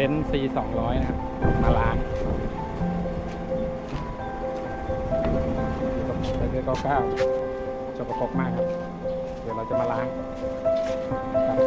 เบนซ์ C 200นะครับ มาล้างอยู่กับเรือเก้าสกประกมากครับ เดี๋ยวเราจะมาล้างกับ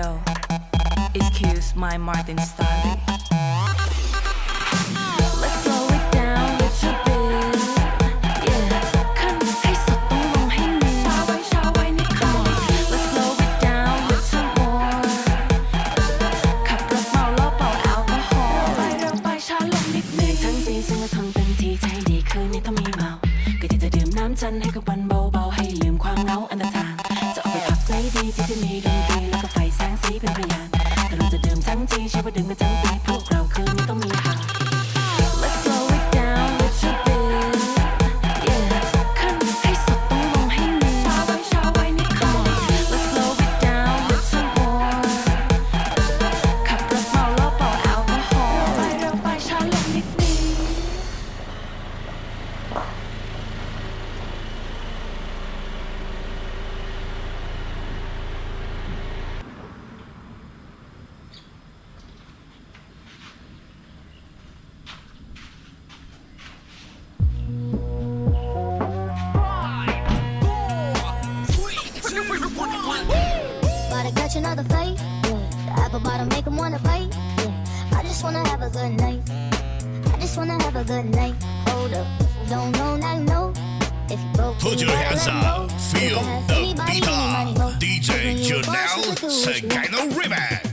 Ayo, excuse my Martin style. Let's slow it down a little bit. Yeah, ขึ้นให้สุดต้องลงให้มีช้าไว้ช้าไว้นิด Come on, let's slow it down a little more. ขับรถเมาแล้วเป่าแอลกอฮอล์ไปเร็วไปช้าลงนิดนึงทั้งปีซึ่งก็ทนเต็มที่ใจดีคืนนี้ต้องมีเมาก็ที่จะดื่มน้ำจันทร์ให้กับวันเบาๆให้ลืมความเหงาอันตรธานจะออกไปพักใจดีที่จะมีด ทีใ another fight. Yeah. The apple bottom make wanna bite. Yeah. I just wanna have a good night. I just wanna have a good night. Hold up. Don't know, now know. If you broke, Put your hands up, feel You can have the beat up. DJ When you a boss, you Janelle can do what you want. Segano Remix.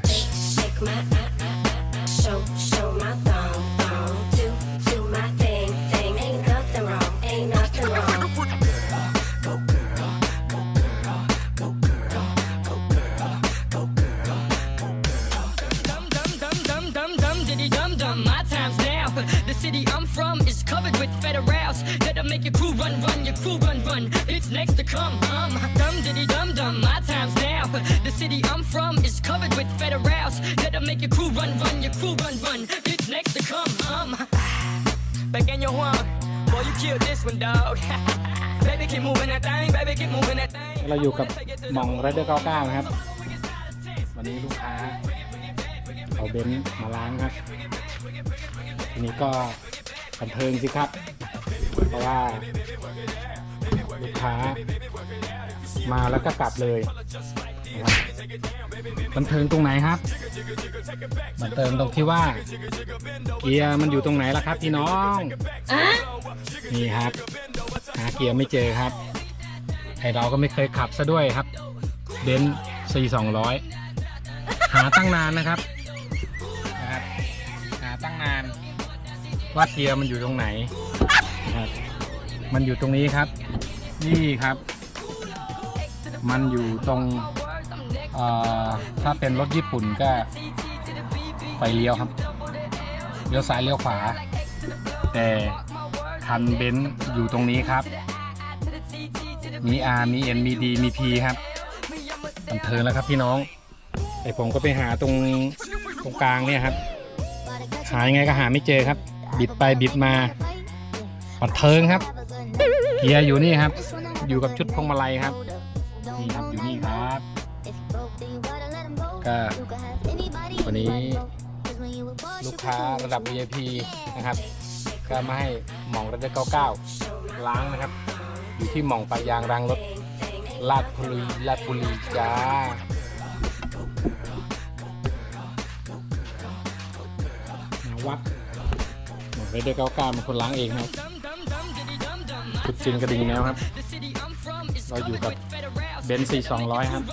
Shake my uh, uh, uh, show, covered with federals that'll make your crew run run, your crew run run. It's next to come. Um, dum diddy dum dum. My time's now. The city I'm from is covered with federals that'll make your crew run run, your crew run run. It's next to come. Um, back in your one. Boy, you killed this one, dog. baby, keep moving that thing. Baby, keep moving that thing. เราอยู่กับหมองไรเดอร์99 นะครับ วันนี้ลูกค้าเอาเบนซ์มาล้างครับ ทีนี้ก็ บันเทิงสิครับ เพราะว่าลูกค้ามาแล้วก็กลับเลยบันเทิงตรงไหนครับ บันเทิงตรงที่ว่า เกียร์มันอยู่ตรงไหนล่ะครับพี่น้องนี่ครับ หาเกียร์ไม่เจอครับไอเราก็ไม่เคยขับซะด้วยครับเบนซ์ซีสองร้อยหาตั้งนานนะครับ ว่าเกียร์มันอยู่ตรงไหนครับมันอยู่ตรงนี้ครับ นี่ครับ มันอยู่ตรงอ่อถ้าเป็นรถญี่ปุ่นก็ไฟเลี้ยวครับเลี้ยวซ้ายเลี้ยวขวา แต่คันเบนซ์อยู่ตรงนี้ครับ มี R มี N มี D มี P ครับบันเทิงแล้วครับพี่น้องไอผมก็ไปหาตรงตรงกลางเนี่ยครับ หายังไงก็หาไม่เจอครับ บิดไปบิดมาบันเทิงครับ เกียร์อยู่นี่ครับ อยู่กับชุดพวงมาลัยครับ นี่ครับอยู่นี่ครับ ก็วันนี้ลูกค้าระดับ VIP นะครับ ก็มาให้หม่องระดับ99ล้างนะครับ อยู่ที่หม่องปะยางรางรถลาดบุรีลาดบุรีจ้า หม่องระดับ99เป็นคนล้างเองครับชุดจริงกระดิ่งแมวครับ เราอยู่กับเบนซ์4200ครับ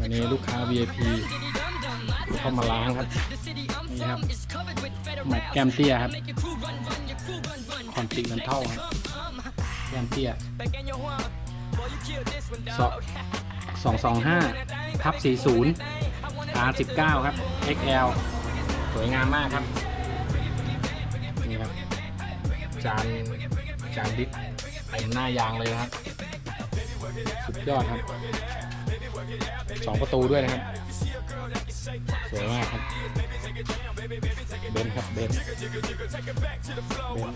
วันนี้ลูกค้า VIP เข้ามาล้างครับ นี่ครับแม็กแก้มเตี้ยครับคอนติมันเท่าครับแก้มเตี้ยสองสองห้าทับสี่ศูนย์ R สิบเก้าครับ XL สวยงามมากครับ จานจานดิสเต็มหน้ายางเลยนะครับ สุดยอดครับสองประตูด้วยนะครับ สวยมากครับเบนครับเบนเบน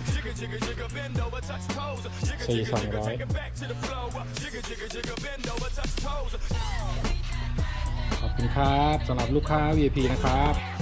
สี่สองร้อยขอบคุณครับสำหรับลูกค้า VIP นะครับ